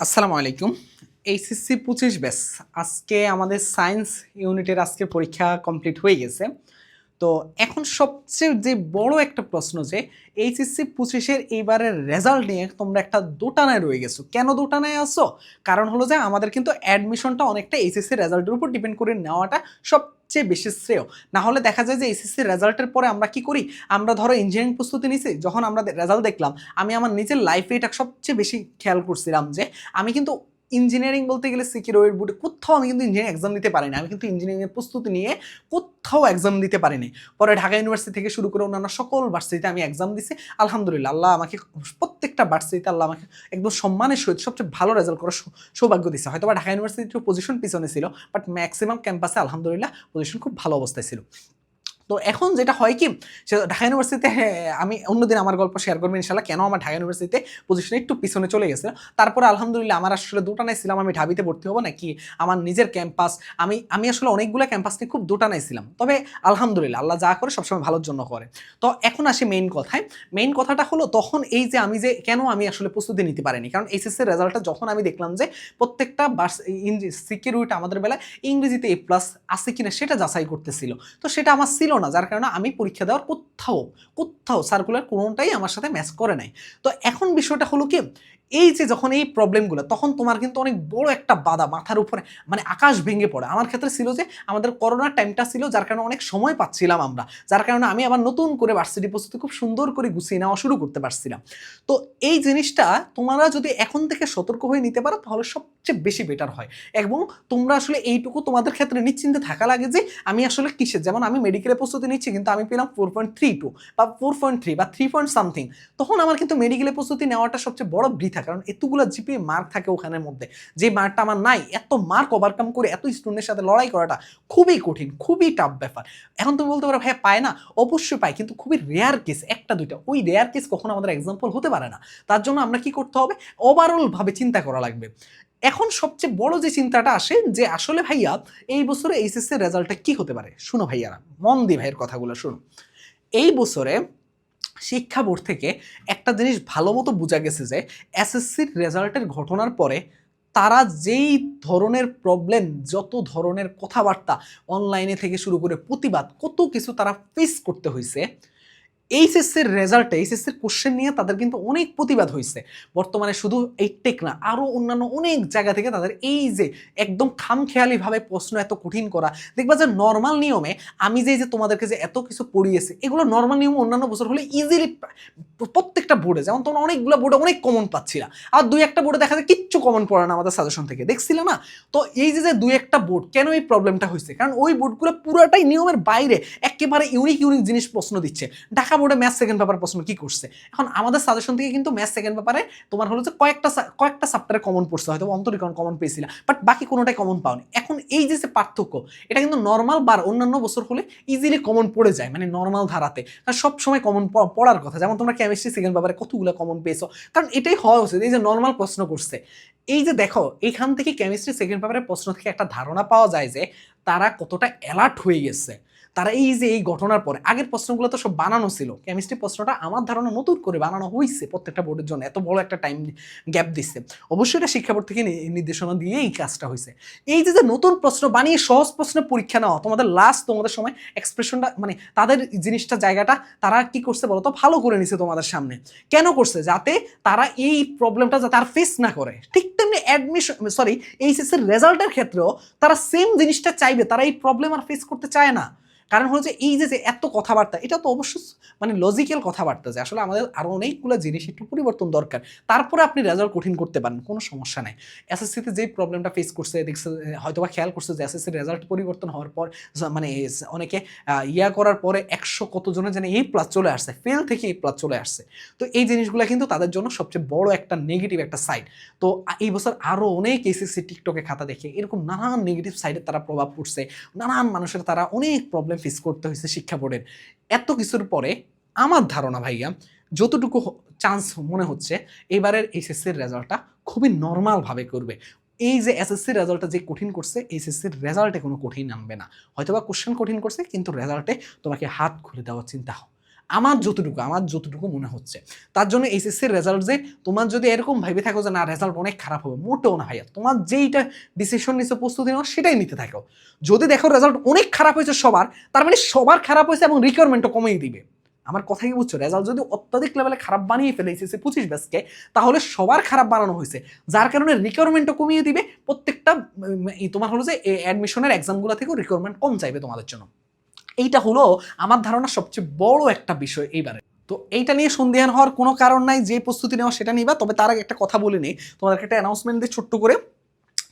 আসসালামু আলাইকুম। এইচএসসি পঁচিশ ব্যাস আজকে আমাদের সায়েন্স ইউনিটের আজকে পরীক্ষা কমপ্লিট হয়ে গেছে। তো এখন সবচেয়ে যে বড় একটা প্রশ্ন যে এইচএসসি পঁচিশের এইবারের রেজাল্ট নিয়ে তোমরা একটা দোটানায় রয়ে গেছো। কেন দোটানায় আসো কারণ হলো যে আমাদের কিন্তু অ্যাডমিশনটা অনেকটা এইচএসসি রেজাল্টের উপর ডিপেন্ড করে নেওয়াটা সব সবচেয়ে বেশি শ্রেয়। না হলে দেখা যায় যে এইচএসসি রেজাল্টের পরে আমরা কি করি? আমরা ধরো ইঞ্জিনিয়ারিং প্রস্তুতি নিছি, যখন আমরা রেজাল্ট দেখলাম, আমি আমার নিজের লাইফে এটা সবচেয়ে বেশি খেয়াল করছিলাম যে আমি কিন্তু ইঞ্জিনিয়ারিং বলতে গেলে সিকিউরিটির বুটে কোথাও আমি কিন্তু ইঞ্জিনিয়ারিং এক্সাম দিতে পারিনি। আমি কিন্তু ইঞ্জিনিয়ারিংয়ের প্রস্তুতি নিয়ে কোথাও এক্সাম দিতে পারিনি। পরে ঢাকা ইউনিভার্সিটি থেকে শুরু করে অন্যান্য সকল ভার্সিটিতে আমি এক্সাম দিছি। আলহামদুলিল্লাহ, আল্লাহ আমাকে প্রত্যেকটা ভার্সিটিতে আল্লাহ আমাকে একদম সম্মানের সহিত সবচেয়ে ভালো রেজাল্ট করার সৌভাগ্য দিচ্ছে হয়তো বা ঢাকা ইউনিভার্সিটির পজিশন পিছনে ছিল বাট ম্যাক্সিমাম ক্যাম্পাসে আলহামদুলিল্লাহ পজিশন খুব ভালো অবস্থায় ছিল। তো এখন যেটা হয় কি, সে ঢাকা ইউনিভার্সিটিতে আমি অন্যদিন আমার গল্প শেয়ার করব ইনশাল্লাহ কেন আমার ঢাকা ইউনিভার্সিটিতে পজিশনে একটু পিছনে চলে গেছে? তারপরে আলহামদুলিল্লাহ আমার আসলে দোটানায় ছিলাম, আমি ঢাবিতে ভর্তি হব নাকি আমার নিজের ক্যাম্পাস আমি আমি আসলে অনেকগুলো ক্যাম্পাস নিয়ে খুব দোটানায় ছিলাম। তবে আলহামদুলিল্লাহ, আল্লাহ যা করে সবসময় ভালোর জন্য করে। তো এখন আসি মেইন কথায়। মেইন কথাটা হলো, তখন এই যে আমি যে, কেন আমি আসলে প্রস্তুতি নিতে পারিনি? কারণ এইচএসসির রেজাল্টটা যখন আমি দেখলাম যে প্রত্যেকটা সিকিউরিটি আমাদের বেলায় ইংরেজিতে এ প্লাস আছে কিনা, সেটা যাচাই করতেছিল। তো সেটা আমার ছিল না, যার কারণে আমি পরীক্ষা দেওয়ার কোথাও কোথাও সার্কুলার কোনোটাই আমার সাথে ম্যাচ করে নাই। তো এখন বিষয়টা হলো কি এই যে যখন এই প্রবলেমগুলো তখন তোমার কিন্তু অনেক বড় একটা বাধা মাথার উপরে মানে আকাশ ভেঙে পড়ে। আমার ক্ষেত্রে ছিল যে, আমাদের করোনার টাইমটা ছিল যার কারণে অনেক সময় পাচ্ছিলাম আমরা। যার কারণে আমি আবার নতুন করে ভার্সিটি প্রস্তুতি খুব সুন্দর করে গুছিয়ে নেওয়া শুরু করতে পারছিলাম। তো এই জিনিসটা তোমরা যদি এখন থেকে সতর্ক হয়ে নিতে পারো, তাহলে সবচেয়ে বেশি বেটার হয়। এবং তোমরা আসলে এইটুকু তোমাদের ক্ষেত্রে নিশ্চিন্তে থাকা লাগে যে, আমি আসলে কিসের? যেমন আমি মেডিকেলে প্রস্তুতি নিচ্ছি, কিন্তু আমি পেলাম ফোর পয়েন্ট থ্রি টু বা ফোর পয়েন্ট থ্রি বা থ্রি পয়েন্ট সামথিং তখন আমার কিন্তু মেডিকেলে প্রস্তুতি নেওয়াটা সবচেয়ে বড় বৃথা কারণ এতগুলো জিপিএ মার্ক থাকে ওখানের মধ্যে। যে মার্কটা আমার নাই, এত মার্ক ওভারকাম করে, এত স্টুডেন্টের সাথে লড়াই করাটা খুবই কঠিন, খুবই টাফ ব্যাপার। এখন তুমি বলতে পারো ভাই পায় না? অবশ্যই পায়, কিন্তু খুবই রেয়ার কেস একটা, দুইটা। ওই রেয়ার কেস কখনো আমাদের এক্সাম্পল হতে পারে না। তার জন্য আমরা কি করতে হবে? ওভারঅল ভাবে চিন্তা করা লাগবে। এখন সবচেয়ে বড় যে চিন্তাটা আসে, যে আসলে ভাইয়া, এই বছরে এইচএসসি রেজাল্টটা কি হতে পারে? শুনো ভাইয়ারা, মন দি ভাইয়ের কথাগুলো শুনো। এই বছরে শিক্ষা বোর্ড থেকে একটা জিনিস ভালো মতো বোঝা গেছে যে এসএসসির রেজাল্টের ঘটনার পরে তারা যেই ধরনের প্রবলেম যত ধরনের কথাবার্তা অনলাইনে থেকে শুরু করে প্রতিবাদ, কত কিছু তারা ফেস করতে হয়েছে এইচএসসির রেজাল্টে এইচএসসির কোশ্চেন নিয়ে তাদের কিন্তু অনেক প্রতিবাদ হয়েছে বর্তমানে শুধু এই টেক না আরও অন্যান্য অনেক জায়গা থেকে তাদের এই যে একদম খামখেয়ালিভাবে প্রশ্ন এত কঠিন করা, দেখবা যে নর্মাল নিয়মে আমি যে যে তোমাদেরকে যে এত কিছু পড়িয়েছি, এগুলো নর্মাল নিয়ম অন্যান্য বছর হলে ইজিলি প্রত্যেকটা বোর্ডে যেমন তোমরা অনেকগুলো বোর্ডে অনেক কমন পাচ্ছিলা, আর দুই একটা বোর্ডে দেখা যায় কিচ্ছু কমন পড়ে না আমাদের সাজেশন থেকে, দেখছিলে না? তো এই যে যে দুই একটা বোর্ড কেন এই প্রবলেমটা হয়েছে কারণ ওই বোর্ডগুলো পুরোটাই নিয়মের বাইরে, একেবারে ইউনিক ইউনিক জিনিস প্রশ্ন দিচ্ছে। ঢাকা বোর্ডে ম্যাথ সেকেন্ড পেপার প্রশ্ন কি করছে? এখন আমাদের সাজেশন থেকে কিন্তু ম্যাথ সেকেন্ড পেপারে তোমার হলো যে কয়েকটা কয়েকটা চ্যাপ্টারে কমন পড়ছে, হয়তো অন্তরীকরণ কমন পেয়েছিল বাট বাকি কোনোটাই কমন পাওনি। এখন এই যে যে পার্থক্য, এটা কিন্তু নর্মাল বার অন্যান্য বছর হলে ইজিলি কমন পড়ে যায় মানে নর্মাল ধারাতে। সব সময় কমন পড়ার কথা, যেমন তোমরা কেমিস্ট্রি সেকেন্ড পেপারে কতগুলো কমন পেয়েছ। কারণ এটাই হওয়া উচিত, এই যে নর্মাল প্রশ্ন করছে। এই যে দেখো এখান থেকে কেমিস্ট্রি সেকেন্ড পেপারের প্রশ্ন থেকে একটা ধারণা পাওয়া যায় যে, তারা কতটা অ্যালার্ট হয়ে গেছে। তারা এই যে এই ঘটনার পরে, আগের প্রশ্নগুলো তো সব বানানো ছিল। কেমিস্ট্রি প্রশ্নটা আমার ধারণা নতুন করে বানানো হয়েছে প্রত্যেকটা বোর্ডের জন্য। এত বড় একটা টাইম গ্যাপ দিচ্ছে। অবশ্যই এটা শিক্ষা বোর্ড থেকে নির্দেশনা দিয়ে এই কাজটা হয়েছে এই যে নতুন প্রশ্ন বানিয়ে সহজ প্রশ্নের পরীক্ষা নেওয়া, তোমাদের লাস্ট তোমাদের সময় এক্সপ্রেশনটা মানে তাদের জিনিসটা, জায়গাটা তারা কি করছে বলো তো? ভালো করে নিছে তোমাদের সামনে। কেন করছে? যাতে তারা এই প্রবলেমটা যাতে আর ফেস না করে। ঠিক তেমনি অ্যাডমিশন সরি এইচএস এর রেজাল্টের ক্ষেত্রেও তারা সেম জিনিসটা চাইবে। তারা এই প্রবলেম আর ফেস করতে চায় না। কারণ হলো যে এই যে যে এত কথাবার্তা, এটা তো অবশ্যই মানে লজিক্যাল কথাবার্তা যে আসলে আমাদের আরও অনেকগুলো জিনিস একটু পরিবর্তন দরকার। তারপরে আপনি রেজাল্ট কঠিন করতে পারেন, কোনো সমস্যা নাই। এসএসসিতে যে প্রবলেমটা ফেস করছে, দেখছে হয়তো বা খেয়াল করছে যে এসএসসির রেজাল্ট পরিবর্তন হওয়ার পর মানে অনেকে ইয়া করার পরে একশো কতজনের যেন এই প্লাস চলে আসছে ফেল থেকে এই প্লাস চলে আসছে। তো এই জিনিসগুলো কিন্তু তাদের জন্য সবচেয়ে বড় একটা নেগেটিভ একটা সাইড তো এই বছর আরও অনেক এসএসসি টিকটকে খাতা দেখে এরকম নানান নেগেটিভ সাইডে তারা প্রভাব পড়ছে, নানান মানুষের তারা অনেক প্রবলেম ফেস করতে হয়েছে শিক্ষা বোর্ডের। এত কিছুর পরে আমার ধারণা ভাইয়া, যতটুকু চান্স মনে হচ্ছে, এবারের এইচএসসির রেজাল্টটা খুবই নর্মালভাবে করবে। এই যে এসএসসির রেজাল্টটা যে কঠিন করছে এইচএসসির রেজাল্টে কোনো কঠিন আনবে না। হয়তোবা কোশ্চেন কঠিন করছে, কিন্তু রেজাল্টে তোমাকে হাত খুলে দেওয়ার চিন্তা আমার যতটুকু আমার যতটুকু মনে হচ্ছে। তার জন্য এইচএসসির রেজাল্ট যে তোমার যদি এরকম ভাবে থাকো যে না রেজাল্ট অনেক খারাপ হবে, মোটেও না ভাইয়া। তোমার যেইটা ডিসিশন নিচ্ছে প্রস্তুতি নেওয়া সেটাই নিতে থাকো। যদি দেখো রেজাল্ট অনেক খারাপ হয়েছে সবার, তার মানে সবার খারাপ হয়েছে এবং রিকোয়ারমেন্টও কমিয়ে দিবে। আমার কথা কি বুঝছ? রেজাল্ট যদি অত্যাধিক লেভেলে খারাপ বানিয়ে ফেলে এইচএসসি পঁচিশ ব্যাচকে তাহলে সবার খারাপ বানানো হয়েছে। যার কারণে রিকোয়ারমেন্টও কমিয়ে দিবে। প্রত্যেকটা তোমার হলো যে অ্যাডমিশনের এক্সামগুলো থেকেও রিকোয়ারমেন্ট কম চাইবে তোমাদের জন্য। এইটা হলো আমার ধারণা সবচেয়ে বড় একটা বিষয় এইবারে। তো এইটা নিয়ে সন্দেহান হওয়ার কোনো কারণ নাই যে প্রস্তুতি নেওয়া সেটা নিবা, তবে তার আগে একটা কথা বলে নিই। তোমাদেরকে একটা অ্যানাউন্সমেন্ট দিয়ে ছোট্ট করে।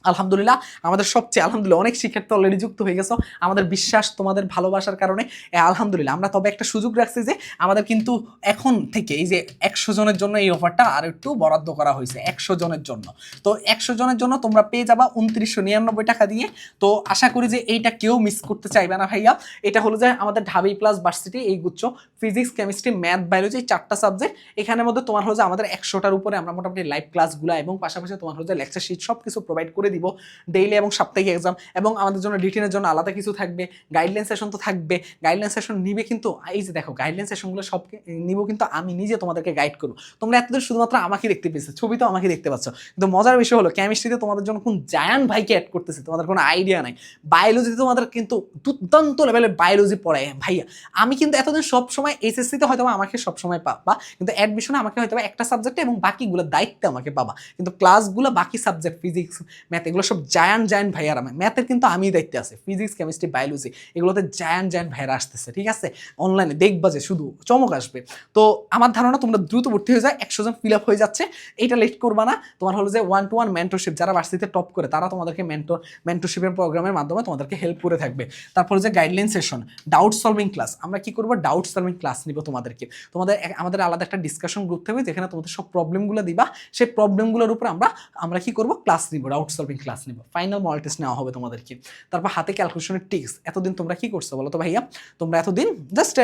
আলহামদুলিল্লাহ, আমাদের সবচেয়ে আলহামদুলিল্লাহ অনেক শিক্ষার্থী অলরেডি যুক্ত হয়ে গেছো। আমাদের বিশ্বাস, তোমাদের ভালোবাসার কারণে আলহামদুলিল্লাহ, আমরা তবে একটা সুযোগ রাখছি যে, আমাদের কিন্তু এখন থেকে এই যে একশো জনের জন্য এই অফারটা আর একটু বরাদ্দ করা হয়েছে, একশো জনের জন্য। তো একশো জনের জন্য তোমরা পেয়ে যাবা উনত্রিশশো নিরানব্বই টাকা দিয়ে। তো আশা করি যে এইটা কেউ মিস করতে চাইবে না ভাইয়া। এটা হলো যে আমাদের ঢাবি প্লাস ভার্সিটি এই গুচ্ছ ফিজিক্স কেমিস্ট্রি ম্যাথ বায়োলজি চারটা সাবজেক্ট এখানের মধ্যে তোমার হলো যে আমাদের একশোটার উপরে আমরা মোটামুটি লাইভ ক্লাসগুলো এবং পাশাপাশি তোমার হলো যে লেকচার শিট সব কিছু প্রোভাইড করে দিব ডেইলি এবং সাপ্তাহিক এক্সাম এবং আমাদের জন্য রিটেনের জন্য আলাদা কিছু থাকবে গাইডলাইন সেশন তো থাকবে। গাইডলাইন সেশন নিবে কিন্তু, এই যে দেখো গাইডলাইন সেশনগুলো সব নিব কিন্তু আমি নিজে তোমাদেরকে গাইড করব। তোমরা এতদিন শুধুমাত্র আমাকে দেখতে পেয়েছ, ছবি তো আমাকে দেখতে পাচ্ছ। কিন্তু মজার বিষয় হলো কেমিস্ট্রিতে তোমাদের জন্য কোন জায়ান ভাইকে অ্যাড করতেছে, তোমাদের কোনো আইডিয়া নাই। বায়োলজিতে তোমাদের কিন্তু দুর্দান্ত লেভেলের বায়োলজি পড়ায়, ভাইয়া। আমি কিন্তু এতদিন সব সময় এইচএসসিতে হয়তো আমাকে সব সময় পাবা, কিন্তু অ্যাডমিশনে আমাকে হয়তো একটা সাবজেক্টে এবং বাকিগুলো দায়িত্বে আমাকে পাবা। কিন্তু ক্লাসগুলো বাকি সাবজেক্ট ফিজিক্স ম্যাথ এগুলো সব জায়ান জায়ান ভাইয়ার আমি ম্যাথের কিন্তু আমি দায়িত্বে আছে। ফিজিক্স কেমিস্ট্রি বায়োলজি এগুলোতে জায়ান জায়ান ভাইয়ারা আসতেছে, ঠিক আছে? অনলাইনে দেখবা যে শুধু চমক আসবে। তো আমার ধারণা তোমরা দ্রুত ভর্তি হয়ে যায় একশো জন ফিল আপ হয়ে যাচ্ছে। এটা লেট করবা না। তোমার হলো যে ওয়ান টু ওয়ান মেন্টরশিপ যারা ভার্সিটিতে টপ করে, তারা তোমাদেরকে মেন্টর মেন্টরশিপের প্রোগ্রামের মাধ্যমে তোমাদেরকে হেল্প করে থাকবে। তারপরে যে guideline session doubt solving class আমরা কি করব? ডাউট সলভিং ক্লাস নিব তোমাদেরকে। তোমাদের আমাদের আলাদা একটা ডিসকাশন গ্রুপ থাকবে, যেখানে তোমাদের সব প্রবলেমগুলো দিবা। সেই প্রবলেমগুলোর উপর আমরা আমরা কি করব? ক্লাস নিব ডাউট সলভিং ক্লাস নিব। ফাইনাল মল টেস্ট নেওয়া হবে তোমাদেরকে। তারপর হাতে ক্যালকুলেশনের টিক্স এতদিন তোমরা কি করছ বলো তো ভাইয়া? তোমরা এতদিন জাস্ট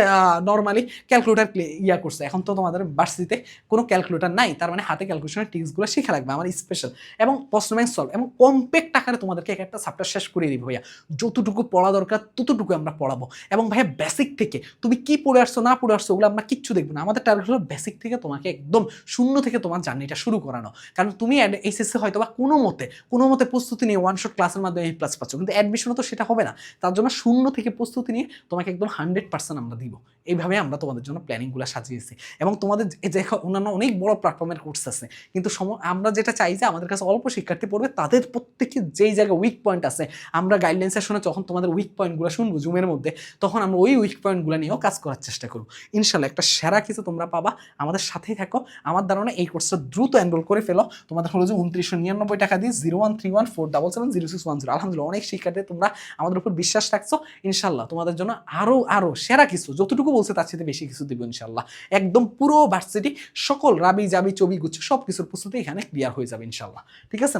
নর্মালি ক্যালকুলেটার ইয়া করছ। এখন তো তোমাদের ভার্সিটিতে কোনো ক্যালকুলেটার নাই। তার মানে হাতে ক্যালকুলেশনের টিক্সগুলো শেখা লাগবে আমার স্পেশাল এবং প্রশ্ন ব্যাংক সলভ এবং কম্প্যাক্ট আকারে তোমাদেরকে এক একটা চ্যাপ্টার শেষ করে দিব ভাইয়া। যতটুকু পড়া দরকার ততটুকু আমরা পড়াবো। এবং ভাইয়া বেসিক থেকে তুমি কি পড়ে আসছো, না পড়ে আসছো, ওগুলো আমরা কিচ্ছু দেখব না। আমাদের টার্গেট হলো বেসিক থেকে তোমাকে একদম শূন্য থেকে তোমার জার্নিটা শুরু করানো। কারণ তুমি এইচএসসি হয়তো বা কোনো মতে কোনো মতে প্রস্তুতি নিয়ে ওয়ান শট ক্লাসের মাধ্যমে এই প্লাস পাচ্ছ। কিন্তু অ্যাডমিশনও তো সেটা হবে না। তার জন্য শূন্য থেকে প্রস্তুতি নিয়ে তোমাকে একদম হান্ড্রেড পার্সেন্ট আমরা দিব। এইভাবে আমরা তোমাদের জন্য প্ল্যানিংগুলো সাজিয়েছি। এবং তোমাদের যে অন্যান্য অনেক বড় প্ল্যাটফর্মের কোর্স আছে, কিন্তু সম- আমরা যেটা চাই যে আমাদের কাছে অল্প শিক্ষার্থী পড়বে, তাদের প্রত্যেকের যেই জায়গায় উইক পয়েন্ট আছে, আমরা গাইডলাইন সেশনে যখন তোমাদের উইক পয়েন্টগুলো শুনব জুমের মধ্যে, তখন আমরা ওই উইক পয়েন্টগুলো নিয়েও কাজ করার চেষ্টা করব। ইনশাল্লাহ একটা সেরা কিছু তোমরা পাবা। আমাদের সাথেই থাকো। আমার ধারণা এই কোর্সটা দ্রুত এনরোল করে ফেলো। তোমাদের হলো যে উনত্রিশশো নিরানব্বই টাকা দিয়ে zero one three one four double seven zero six one zero আলহামদুলিল্লাহ, অনেক শিক্ষার্থী তোমরা আমাদের উপর বিশ্বাস রাখছো। ইনশাল্লাহ তোমাদের জন্য আরও আরও সেরা কিছু, যতটুকু বলছে তার সাথে বেশি কিছু দেবো ইনশাল্লাহ একদম পুরো ভার্সিটি সকল রাবি জাবি চবি গুচ্ছ সব কিছুর প্রস্তুতি এখানে ক্লিয়ার হয়ে যাবে ইনশাল্লাহ ঠিক আছে?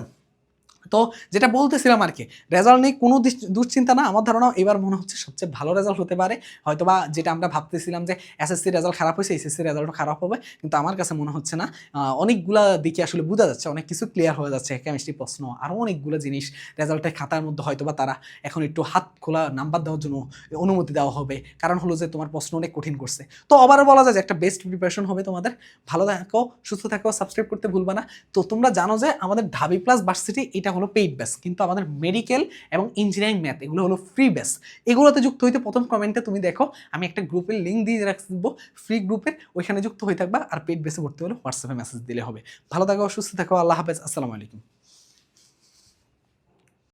তো যেটা বলতেছিলাম আর কি রেজাল্ট নেই কোনো দুশ্চিন্তা না, আমার ধারণা এবার মনে হচ্ছে সবচেয়ে ভালো রেজাল্ট হতে পারে। হয়তোবা যেটা আমরা ভাবতেছিলাম যে এসএসসি রেজাল্ট খারাপ হয়েছে এসএসসি রেজাল্টও খারাপ হবে, কিন্তু আমার কাছে মনে হচ্ছে না। অনেকগুলা দিকে আসলে বোঝা যাচ্ছে, অনেক কিছু ক্লিয়ার হয়ে যাচ্ছে কেমিস্ট্রি প্রশ্ন আরও অনেকগুলো জিনিস রেজাল্টের খাতার মধ্যে হয়তোবা তারা এখন একটু হাত খোলা নাম্বার দেওয়ার জন্য অনুমতি দেওয়া হবে। কারণ হলো যে তোমার প্রশ্ন অনেক কঠিন করছে। তো আবারও বলা যায় যে একটা বেস্ট প্রিপারেশন হবে তোমাদের। ভালো থাকো, সুস্থ থাকো সাবস্ক্রাইব করতে ভুলবা না। তো তোমরা জানো যে আমাদের ঢাবি প্লাস ভার্সিটি এটা হলো পেইড বেস কিন্তু আমাদের মেডিকেল এবং ইঞ্জিনিয়ারিং ম্যাথ এগুলো হলো ফ্রি বেস এগুলোতে যুক্ত হইতে প্রথম কমেন্টে তুমি দেখো, আমি একটা গ্রুপের লিঙ্ক দিয়ে রাখব ফ্রি গ্রুপের ওইখানে যুক্ত হয়ে থাকবা আর পেইড বেসে ভর্তি হলে হোয়াটসঅ্যাপে মেসেজ দিলে হবে। ভালো থাকো, সুস্থ থাকো, আল্লাহ হাফেজ, আসসালামু আলাইকুম।